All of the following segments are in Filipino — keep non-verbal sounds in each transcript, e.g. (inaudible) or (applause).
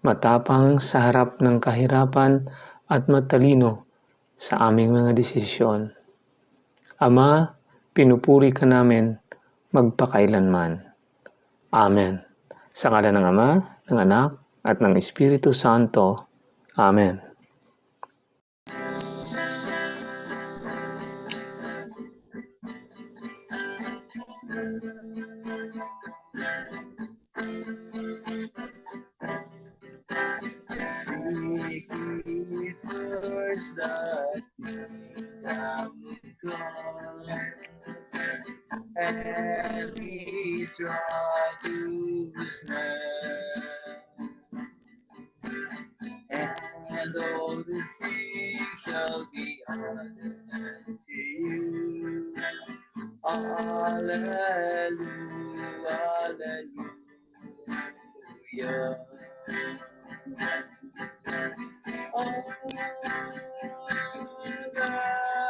matapang sa harap ng kahirapan at matalino sa aming mga desisyon. Ama, pinupuri ka namin magpakailanman. Amen. Sa ngala ng Ama, ng Anak, at ng Espiritu Santo. Amen. To His none. And all the sea shall be unto you. Alleluia, alleluia. Oh, God.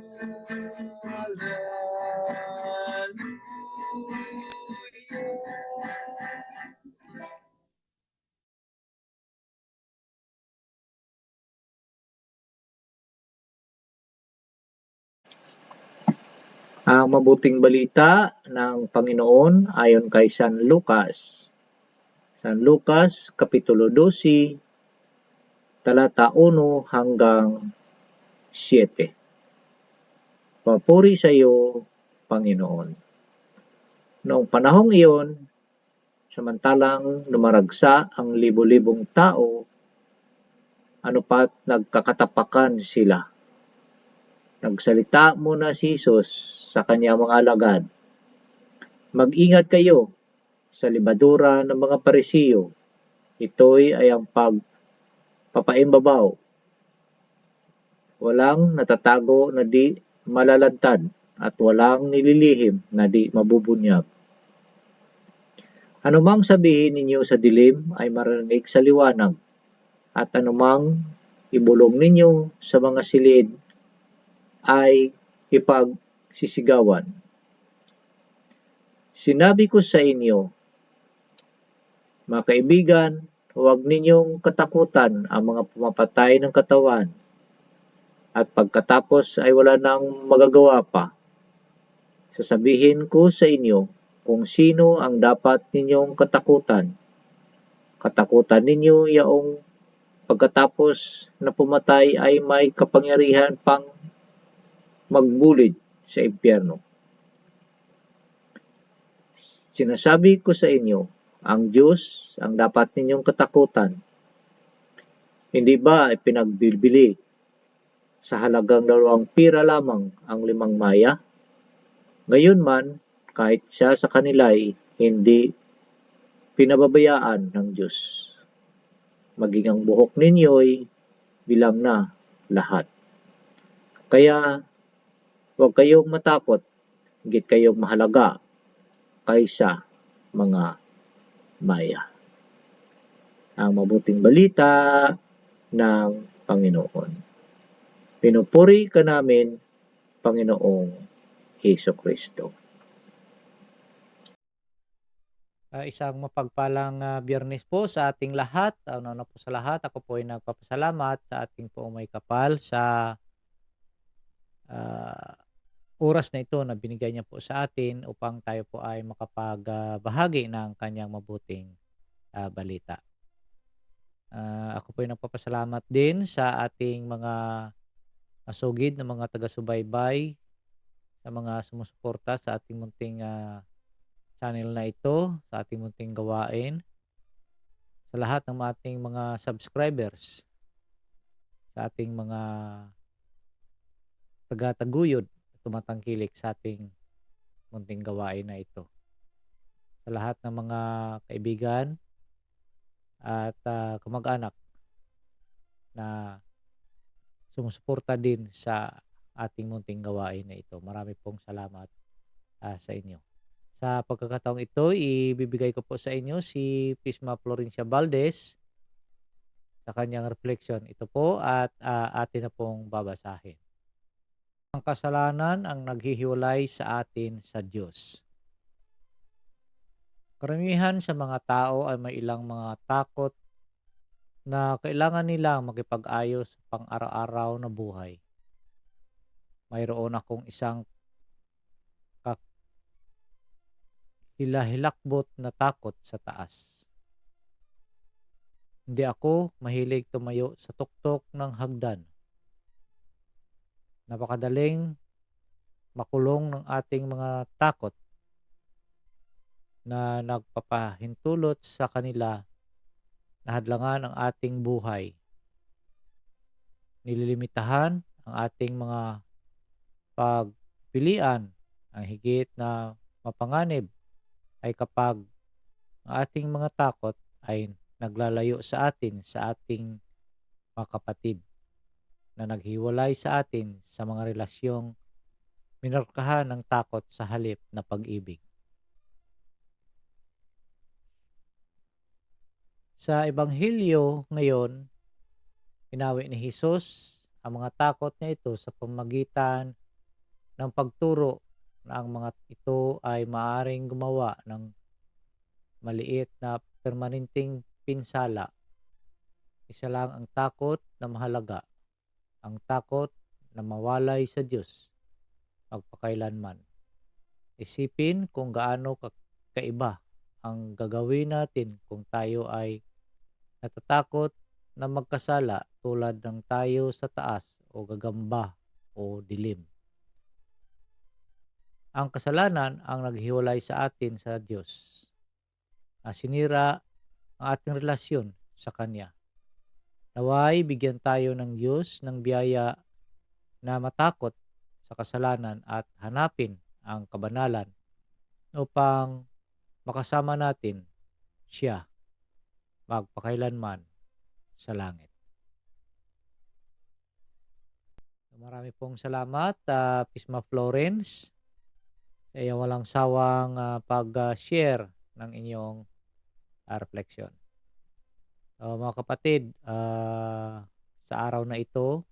Ang mabuting balita ng Panginoon ayon kay San Lucas. San Lucas, Kapitulo 12, talata 1 hanggang 7. Papuri sa iyo, Panginoon. Noong panahong iyon, samantalang lumaragsa ang libo-libong tao, ano pat nagkakatapakan sila Nagsalita muna si Jesus sa kanyang mga alagad. Mag-ingat kayo sa libadura ng mga parisiyo. Ito'y ay ang pagpapaimbabaw. Walang natatago na di malalantad at walang nililihim na di mabubunyag. Anumang sabihin ninyo sa dilim ay marinig sa liwanag, at anumang ibulong ninyo sa mga silid ay ipagsisigawan. Sinabi ko sa inyo, mga kaibigan, huwag ninyong katakutan ang mga pumapatay ng katawan at pagkatapos ay wala nang magagawa pa. Sasabihin ko sa inyo kung sino ang dapat ninyong katakutan. Katakutan ninyo yaong pagkatapos na pumatay ay may kapangyarihan pang magbulid sa impyerno. Sinasabi ko sa inyo, ang Diyos ang dapat ninyong katakutan. Hindi ba ipinagbilbili sa halagang dalawang pira lamang ang limang maya? Ngayon man, kahit siya sa kanila ay hindi pinababayaan ng Diyos. Maging ang buhok ninyo'y bilang na lahat. Kaya Huwag kayong matakot, higit kayong mahalaga kaysa mga maya. Ang mabuting balita ng Panginoon. Pinupuri ka namin, Panginoong Heso Kristo. Uh, isang mapagpalang uh, biyernes po sa ating lahat. Ano na po sa lahat, ako po ay nagpapasalamat sa ating po may kapal sa uh, oras na ito na binigay niya po sa atin upang tayo po ay makapagbahagi ng kanyang mabuting uh, balita. Uh, ako po ay nagpapasalamat din sa ating mga masugid na mga taga-subaybay sa mga sumusuporta sa ating munting ah, channel na ito, sa ating munting gawain, sa lahat ng ating mga subscribers, sa ating mga taga-taguyod tumatangkilik sa ating munting gawain na ito. Sa lahat ng mga kaibigan at ah, kamag-anak na sumusuporta din sa ating munting gawain na ito. Marami pong salamat ah, sa inyo. Sa pagkakataong ito, ibibigay ko po sa inyo si Pisma Florencia Valdez sa kanyang reflection. Ito po at ah, atin na pong babasahin. Ang kasalanan ang naghihiwalay sa atin sa Diyos. Karamihan sa mga tao ay may ilang mga takot na kailangan nilang makipag-ayos sa pang-araw-araw na buhay. Mayroon akong isang hilahilakbot na takot sa taas. Hindi ako mahilig tumayo sa tuktok ng hagdan. Napakadaling makulong ng ating mga takot na nagpapahintulot sa kanila na hadlangan ang ating buhay. Nililimitahan ang ating mga pagpilian. Ang higit na mapanganib ay kapag ang ating mga takot ay naglalayo sa atin, sa ating mga kapatid na naghiwalay sa atin sa mga relasyong minarkahan ng takot sa halip na pag-ibig. Sa Ebanghelyo ngayon, inawi ni Jesus ang mga takot niya ito sa pamagitan ng pagturo na ang mga ito ay maaring gumawa ng maliit na permanenteng pinsala. Isa lang ang takot na mahalaga, ang takot na mawalay sa Diyos magpakailanman. Isipin kung gaano ka- kaiba ang gagawin natin kung tayo ay natatakot na magkasala tulad ng tayo sa taas o gagamba o dilim. Ang kasalanan ang naghiwalay sa atin sa Diyos. Na sinira ang ating relasyon sa Kanya. Naway bigyan tayo ng Diyos ng biyaya na matakot sa kasalanan at hanapin ang kabanalan upang makasama natin siya magpakailanman sa langit. Marami pong salamat, ah, Pisma Florence, sa walang sawang ah, pag-share ng inyong ah, reflection. So, mga kapatid, ah, sa araw na ito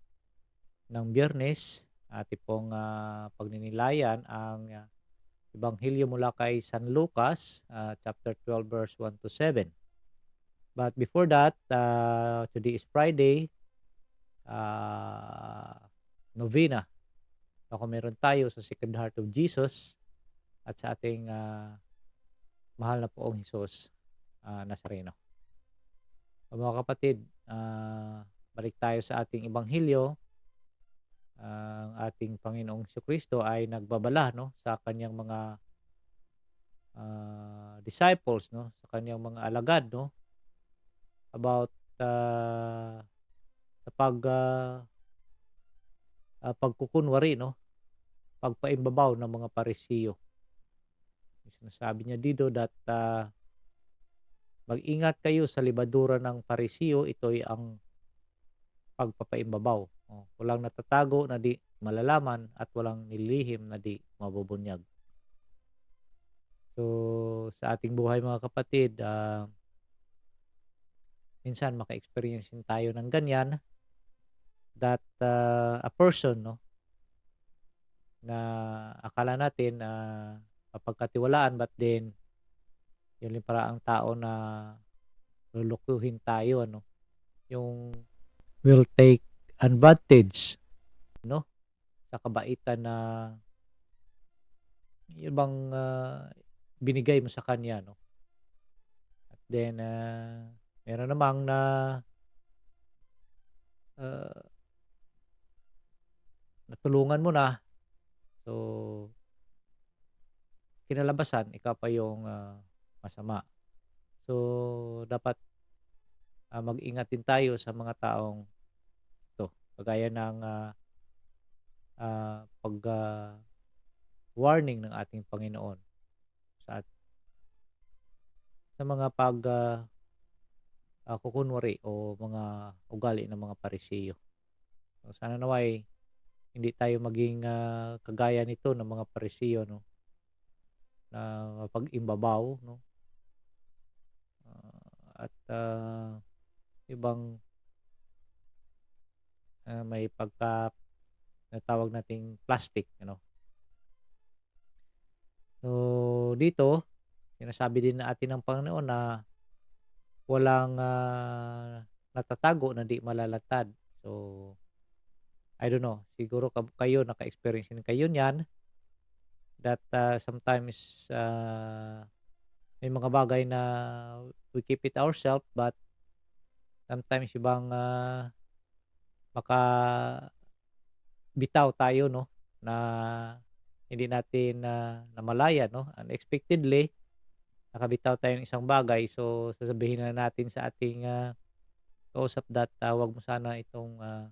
ng biyernes, ating pong ah, pagninilayan ang ah, Ebanghelyo mula kay San Lucas, ah, chapter 12, verse 1 to 7. But before that, uh, today is Friday, uh, novena. Ako meron tayo sa Sacred Heart of Jesus at sa ating uh, mahal na poong Jesus uh, Nazareno. So, mga kapatid, uh, balik tayo sa ating Ebanghelyo. Ang ating Panginoong Kristo ay nagbabala no, sa kanyang mga uh, disciples, no, sa kanyang mga alagad, no, about uh, sa pag uh, uh, pagkukunwari no pagpaimbabaw ng mga parisiyo sinasabi niya dito that uh, mag-ingat kayo sa libadura ng parisiyo ito'y ang pagpapaimbabaw oh, walang natatago na di malalaman at walang nilihim na di mabubunyag. So sa ating buhay mga kapatid uh, minsan maka-experience din tayo ng ganyan that uh, a person no na akala natin uh, mapagkatiwalaan but then yun yung para ang tao na lulukuhin tayo ano. Yung will take advantage no sa kabaitan na yung bang uh, binigay mo sa kanya no. At then uh, meron namang na uh, natulungan mo na. So kinalabasan ikaw pa yung ah, masama. So dapat ah, mag-ingat din tayo sa mga taong to kagaya ng ah, ah, pag ah, warning ng ating Panginoon sa at- sa mga pag ah, ah, kukunwari o mga ugali ng mga parisiyo. So, sana naway hindi tayo maging ah, kagaya nito ng mga parisiyo no na pag-imbabaw no at ah, ibang ah, may pagka natawag nating plastic ano so dito sinasabi din natin ng Panginoon na walang ah, natatago na di malalatad so I don't know. Siguro ka- kayo naka-experience din kayo niyan that ah, sometimes ah, may mga bagay na we keep it ourselves but sometimes ibang ah, maka bitaw tayo no na hindi natin na namalaya no unexpectedly nakabitaw tayo ng isang bagay. So sasabihin na natin sa ating ah, kausap that ah, wag mo sana itong ah,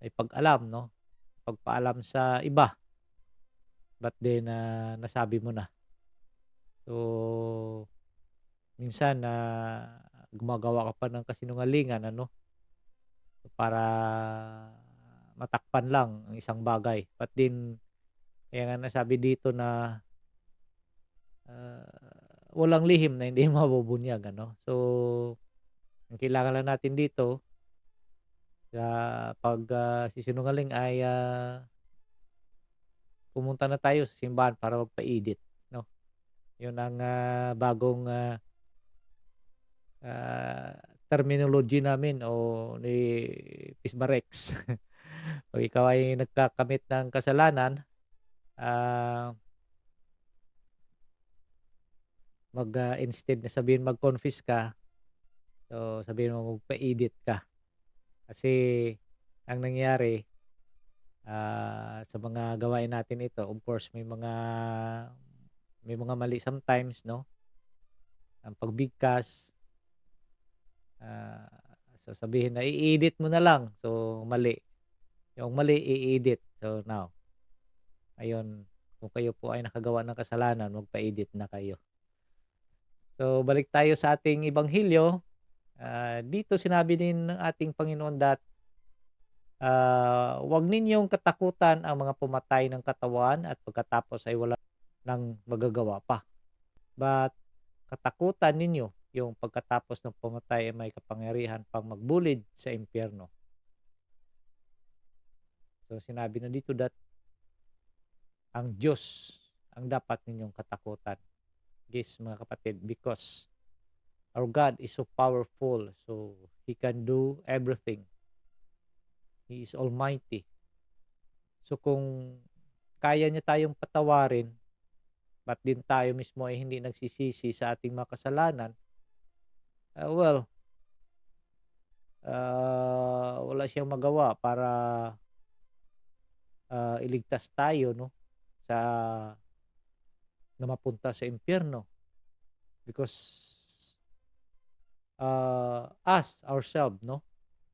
ay pag-alam no pagpaalam sa iba. But then ah, nasabi mo na so minsan na gumagawa ka pa ng kasinungalingan ano? Para matakpan lang ang isang bagay. But din kaya nga nasabi dito na ah, walang lihim na hindi (laughs) mabubunyag ano? So ang kailangan lang natin dito sa pag ah, sisinungaling ay ah, pumunta na tayo sa simbahan para magpa-edit yun ang ah, bagong ah, ah, terminology namin o ni Pismarex. (laughs) Pag ikaw ay nagkakamit ng kasalanan, ah, mag ah, instead na sabihin mag-confess ka, so sabihin mo magpa-edit ka. Kasi ang nangyari ah, sa mga gawain natin ito, of course may mga may mga mali sometimes, no? Ang pagbigkas, ah, so sabihin na i-edit mo na lang. So mali. Yung mali i-edit. So now, ayun, kung kayo po ay nakagawa ng kasalanan, magpa-edit na kayo. So balik tayo sa ating ebanghelyo. Ah, dito sinabi din ng ating Panginoon that ah, wag ninyong katakutan ang mga pumatay ng katawan at pagkatapos ay wala nang magagawa pa. But katakutan ninyo yung pagkatapos ng pumatay ay may kapangyarihan pang magbulid sa impyerno. So sinabi na dito that ang Diyos ang dapat ninyong katakutan. Yes, mga kapatid, because our God is so powerful, so He can do everything. He is almighty. So kung kaya niya tayong patawarin, but din tayo mismo ay hindi nagsisisi sa ating mga kasalanan, uh, well, uh, wala siyang magawa para uh, iligtas tayo no sa na mapunta sa impyerno. Because uh, us ourselves no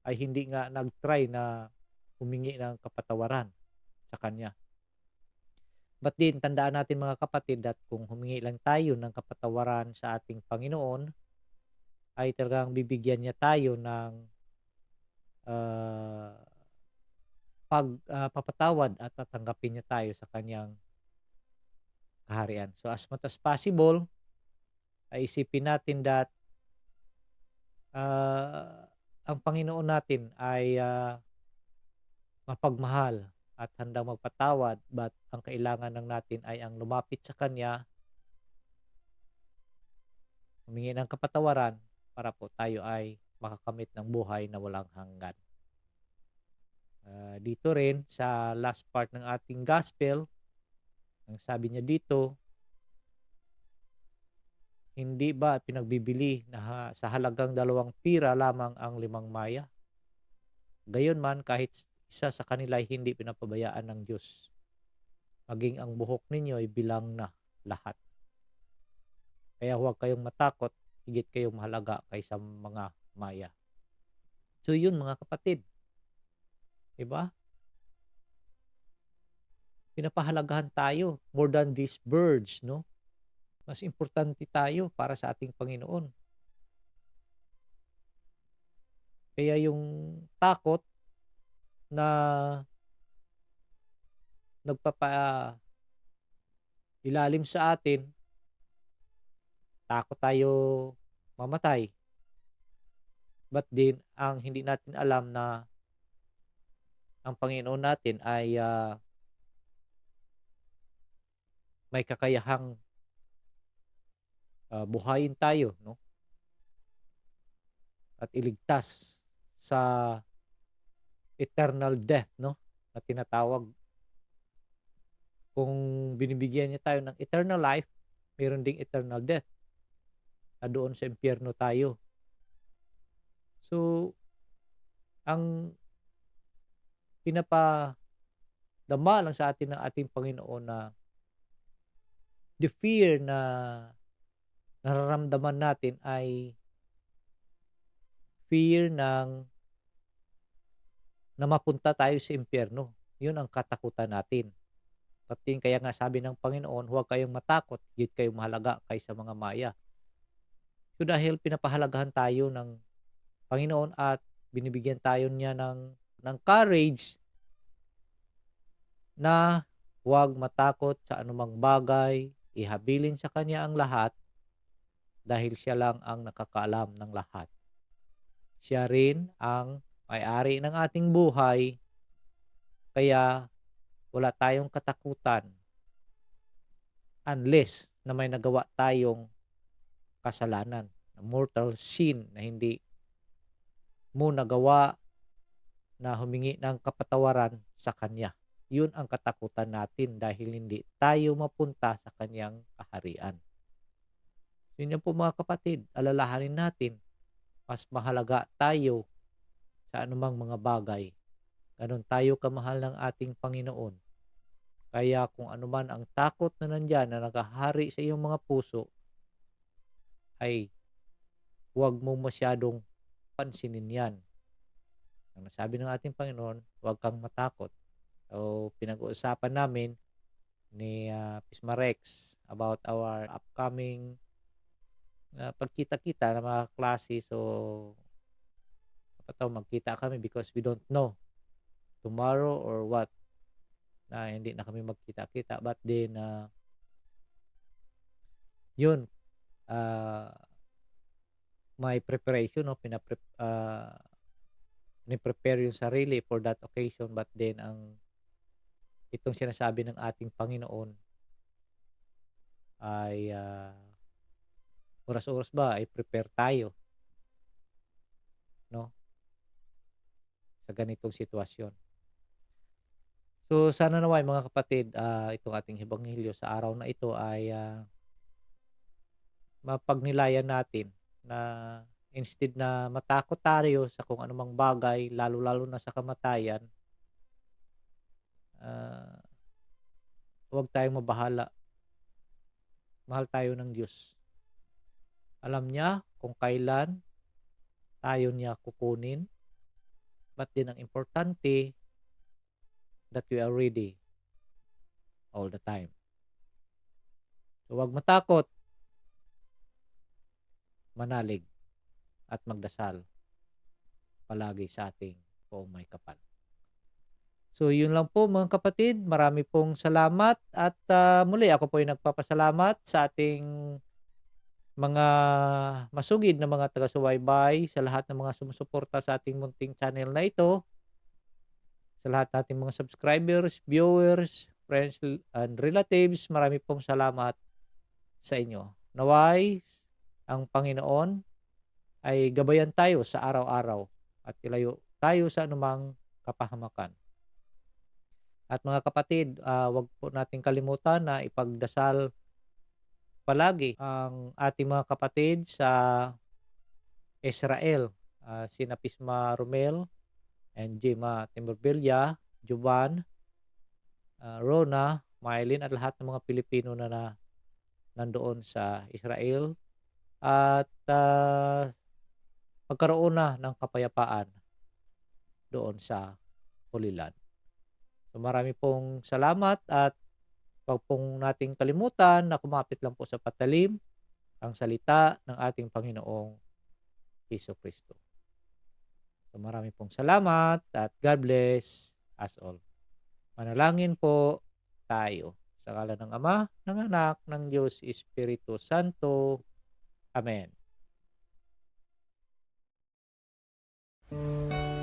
ay hindi nga nagtry na humingi ng kapatawaran sa kanya But din, tandaan natin mga kapatid at kung humingi lang tayo ng kapatawaran sa ating Panginoon, ay talagang bibigyan niya tayo ng uh, pagpapatawad at tatanggapin niya tayo sa kanyang kaharian. So as much as possible, ay isipin natin that uh, ang Panginoon natin ay uh, mapagmahal at handang magpatawad but ang kailangan lang natin ay ang lumapit sa Kanya humingi ng kapatawaran para po tayo ay makakamit ng buhay na walang hanggan. Uh, dito rin sa last part ng ating gospel, ang sabi niya dito, hindi ba pinagbibili na ha, sa halagang dalawang pira lamang ang limang maya? Gayon man kahit isa sa kanila ay hindi pinapabayaan ng Diyos. Maging ang buhok ninyo ay bilang na lahat. Kaya huwag kayong matakot, higit kayong mahalaga kaysa mga maya. So yun mga kapatid. 'Di ba? Pinapahalagahan tayo more than these birds, no? Mas importante tayo para sa ating Panginoon. Kaya yung takot na nagpapa ilalim sa atin, takot tayo mamatay. But din, ang hindi natin alam na ang Panginoon natin ay ah, may kakayahang ah, buhayin tayo, no? At iligtas sa eternal death, no? Na tinatawag. Kung binibigyan niya tayo ng eternal life, mayroon ding eternal death. Na doon sa impyerno tayo. So, ang pinapa dama lang sa atin ng ating Panginoon na the fear na nararamdaman natin ay fear ng na mapunta tayo sa impyerno. Yun ang katakutan natin. Pati kaya nga sabi ng Panginoon, huwag kayong matakot, higit kayong mahalaga kaysa mga maya. So dahil pinapahalagahan tayo ng Panginoon at binibigyan tayo niya ng, ng courage na huwag matakot sa anumang bagay, ihabilin sa Kanya ang lahat dahil siya lang ang nakakaalam ng lahat. Siya rin ang may-ari ng ating buhay, kaya wala tayong katakutan unless na may nagawa tayong kasalanan, na mortal sin na hindi mo nagawa na humingi ng kapatawaran sa Kanya. Yun ang katakutan natin dahil hindi tayo mapunta sa Kanyang kaharian. Yun yan po mga kapatid, alalahanin natin, mas mahalaga tayo sa anumang mga bagay. Ganon tayo kamahal ng ating Panginoon. Kaya kung anuman ang takot na nandyan na nakahari sa iyong mga puso, ay huwag mo masyadong pansinin yan. Ang nasabi ng ating Panginoon, huwag kang matakot. So, pinag-uusapan namin ni uh, Pisma about our upcoming uh, pagkita-kita ng mga klase. So, dapat magkita kami because we don't know tomorrow or what na hindi na kami magkita-kita. But then uh, yun uh, my preparation no? Pinapre uh, ni-prepare yung sarili for that occasion. But then ang itong sinasabi ng ating Panginoon ay uh, oras-oras ba ay prepare tayo no sa ganitong sitwasyon so sana naway mga kapatid uh, itong ating ebanghelyo sa araw na ito ay uh, mapagnilayan natin na instead na matakot tayo sa kung anumang bagay, lalo-lalo na sa kamatayan, uh, huwag tayong mabahala. Mahal tayo ng Diyos. Alam niya kung kailan tayo niya kukunin. But din ang importante that we are ready all the time. So huwag matakot. Manalig at magdasal palagi sa ating poong may kapal. So yun lang po mga kapatid, marami pong salamat at uh, muli ako po ay nagpapasalamat sa ating mga masugid na mga taga-subaybay, sa lahat ng mga sumusuporta sa ating munting channel na ito, sa lahat nating mga subscribers, viewers, friends and relatives, marami pong salamat sa inyo. Naway, ang Panginoon ay gabayan tayo sa araw-araw at ilayo tayo sa anumang kapahamakan. At mga kapatid, uh, wag po nating kalimutan na ipagdasal palagi ang ating mga kapatid sa Israel. Uh, sina Pisma Romel and Jema Timberbilia, Juban, uh, Rona, Mylene at lahat ng mga Pilipino na, na nandoon sa Israel at ah, magkaroon na ng kapayapaan doon sa Holy Land. So marami pong salamat at wag pong nating kalimutan na kumapit lang po sa patalim ang salita ng ating Panginoong Heso Kristo. So marami pong salamat at God bless us all. Manalangin po tayo sa ngalan ng Ama, ng Anak, ng Diyos, Espiritu Santo. Amen. Lumapit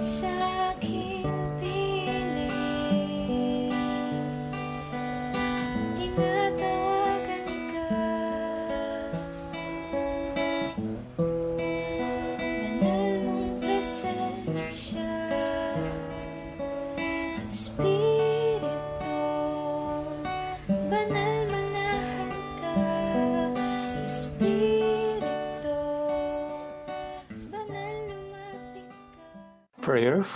Sa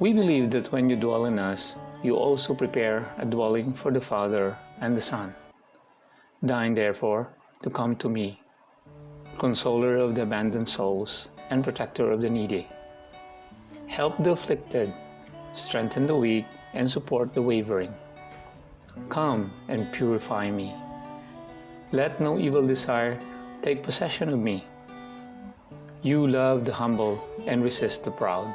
We believe that when you dwell in us, you also prepare a dwelling for the Father and the Son. Deign, therefore, to come to me, consoler of the abandoned souls and protector of the needy. Help the afflicted, strengthen the weak, and support the wavering. Come and purify me. Let no evil desire take possession of me. You love the humble and resist the proud.